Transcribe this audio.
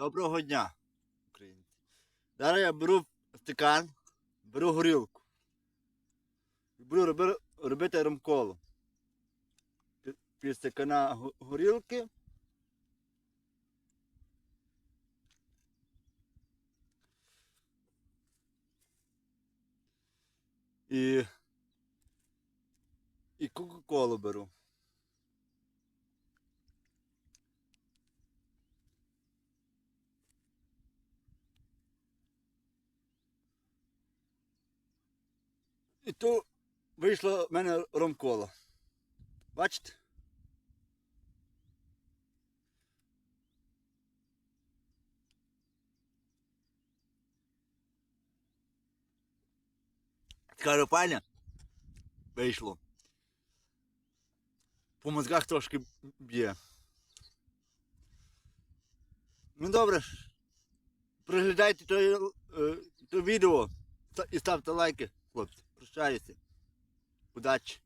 Доброго дня, українці. Зараз я беру стакан, беру горілку. І буду робити ромколу. Пі- Пів стакана го- горілки. І, і Кока-Колу беру. І то вийшло в мене ромкола. Бачите? Така ропаня вийшло. По мозгах трошки б'є. Ну добре. Приглядайте то, е, то відео і ставте лайки, хлопці. Прощаюся. Удачі!